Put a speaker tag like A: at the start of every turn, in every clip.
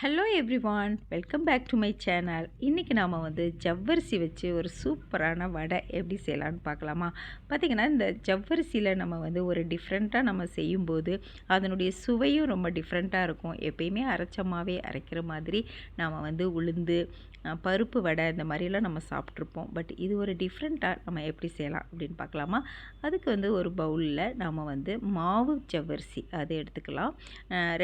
A: Hello everyone welcome back to my channel இன்றைக்கி நாம் வந்து ஜவ்வரிசி வச்சு ஒரு சூப்பரான வடை எப்படி செய்யலான்னு பார்க்கலாமா? பார்த்திங்கன்னா இந்த ஜவ்வரிசியில் நம்ம வந்து ஒரு டிஃப்ரெண்ட்டாக நம்ம செய்யும்போது அதனுடைய சுவையும் ரொம்ப டிஃப்ரெண்ட்டாக இருக்கும். எப்பயுமே அரைச்சமாகவே அரைக்கிற மாதிரி நாம் வந்து உளுந்து பருப்பு வடை இந்த மாதிரிலாம் நம்ம சாப்பிட்ருப்போம் பட் இது ஒரு டிஃப்ரெண்ட்டாக நம்ம எப்படி செய்யலாம் அப்படின்னு பார்க்கலாமா? அதுக்கு வந்து ஒரு பவுலில் நாம் வந்து மாவு ஜவ்வரிசி அதை எடுத்துக்கலாம்.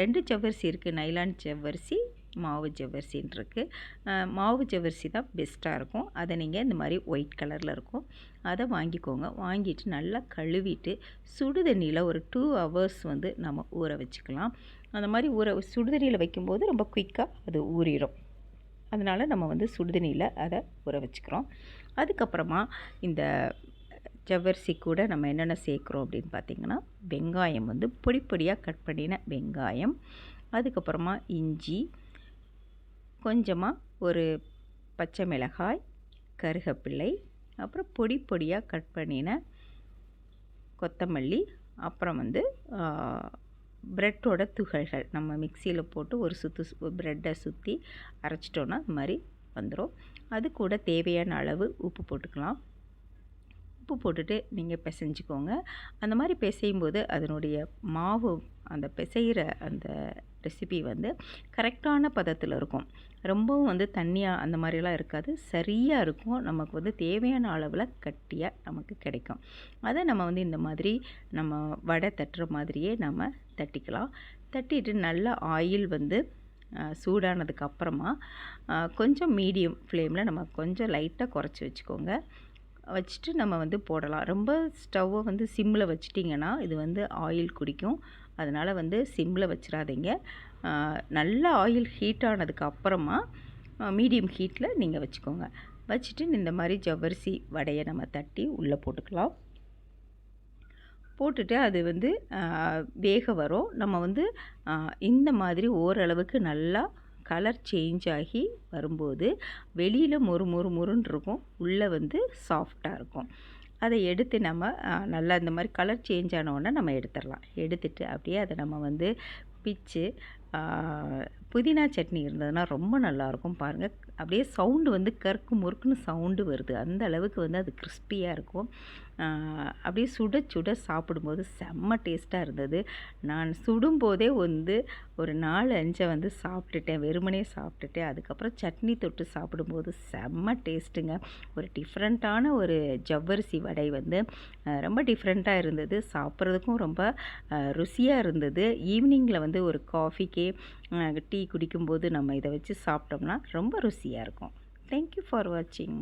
A: ரெண்டு ஜவ்வரிசி இருக்குது நைலான் ஜவ்வரிசி மாவு ஜவ்வரிசின்னு இருக்குது மாவு ஜவ்வரிசி தான் பெஸ்ட்டாக இருக்கும். அதை நீங்கள் இந்த மாதிரி ஒயிட் கலரில் இருக்கும். அதை வாங்கிக்கோங்க. வாங்கிட்டு நல்லா கழுவிட்டு சுடுதண்ணியில் ஒரு டூ ஹவர்ஸ் வந்து நம்ம ஊற வச்சுக்கலாம். அந்த மாதிரி ஊற சுடுதண்ணியில் வைக்கும்போது ரொம்ப குயிக்காக அது ஊறிடும் அதனால் நம்ம வந்து சுடுதண்ணியில் அதை ஊற வச்சுக்கிறோம். அதுக்கப்புறமா இந்த ஜவ்வரிசி கூட நம்ம என்னென்ன சேர்க்குறோம் அப்படின்னு பார்த்திங்கன்னா வெங்காயம் வந்து பொடி பொடியாக கட் பண்ணின வெங்காயம். அதுக்கப்புறமா இஞ்சி கொஞ்சமாக ஒரு பச்சை மிளகாய் கருகப்பிள்ளை அப்புறம் பொடி பொடியாக கட் பண்ணின கொத்தமல்லி அப்புறம் வந்து ப்ரெட்டோட துகள்கள். நம்ம மிக்சியில் போட்டு ஒரு சுற்று ப்ரெட்டை சுற்றி அரைச்சிட்டோன்னா அது மாதிரி வந்துடும் அது கூட தேவையான அளவு உப்பு போட்டுக்கலாம். உப்பு போட்டுட்டு நீங்கள் பிசைஞ்சிக்கோங்க. அந்த மாதிரி பிசையும் போது அதனுடைய மாவு அந்த பிசைகிற அந்த ரெசிபி வந்து கரெக்டான பதத்தில் இருக்கும். ரொம்பவும் வந்து தண்ணியாக அந்த மாதிரிலாம் இருக்காது. சரியாக இருக்கும். நமக்கு வந்து தேவையான அளவில் கட்டியாக நமக்கு கிடைக்கும். அதை நம்ம வந்து இந்த மாதிரி நம்ம வடை தட்டுற மாதிரியே நம்ம தட்டிக்கலாம். தட்டிட்டு நல்ல ஆயில் வந்து சூடானதுக்கு அப்புறமா கொஞ்சம் மீடியம் ஃப்ளேமில் நம்ம கொஞ்சம் லைட்டாக குறைச்சி வச்சுக்கோங்க. வச்சுட்டு நம்ம வந்து போடலாம். ரொம்ப ஸ்டவ்வை வந்து சிம்மில் வச்சிட்டிங்கன்னா இது வந்து ஆயில் குடிக்கும். அதனால் வந்து சிம்மில் வச்சிடாதீங்க. நல்ல ஆயில் ஹீட் ஆனதுக்கு அப்புறமா மீடியம் ஹீட்டில் நீங்கள் வச்சுக்கோங்க. வச்சுட்டு இந்த மாதிரி ஜவ்வரிசி வடையை நம்ம தட்டி உள்ளே போட்டுக்கலாம். போட்டுட்டு அது வந்து வேக வரும். நம்ம வந்து இந்த மாதிரி ஓரளவுக்கு நல்லா கலர் சேஞ்ச் ஆகி வரும்போது வெளியில் மொறு மொறு மொறுன்னு இருக்கும் உள்ளே வந்து சாஃப்டாக இருக்கும். அதை எடுத்து நம்ம நல்லா இந்த மாதிரி கலர் சேஞ்ச் ஆனவுடனே நம்ம எடுத்துடலாம். எடுத்துட்டு அப்படியே அதை நம்ம வந்து பிச்சு புதினா சட்னி இருந்ததுன்னா ரொம்ப நல்லாயிருக்கும் பாருங்கள் அப்படியே சவுண்டு வந்து கருக்கு முறுக்குன்னு சவுண்டு வருது. அந்த அளவுக்கு வந்து அது கிறிஸ்பியாக இருக்கும். அப்படியே சுட சுட சாப்பிடும்போது செம்ம டேஸ்ட்டாக இருந்தது. நான் சுடும்போதே வந்து ஒரு நாலு அஞ்சை வந்து சாப்பிட்டுட்டேன். வெறுமனே சாப்பிட்டுட்டேன். அதுக்கப்புறம் சட்னி தொட்டு சாப்பிடும்போது செம்ம டேஸ்ட்டுங்க. ஒரு டிஃப்ரெண்ட்டான ஒரு ஜவ்வரிசி வடை வந்து ரொம்ப டிஃப்ரெண்ட்டாக இருந்தது. சாப்பிட்றதுக்கும் ரொம்ப ருசியாக இருந்தது. ஈவினிங்கில் வந்து ஒரு காஃபிக்கே டீ குடிக்கும்போது நம்ம இதை வச்சு சாப்பிட்டோம்னா ரொம்ப ருசியாக இருக்கும். தேங்க்யூ ஃபார் வாட்சிங்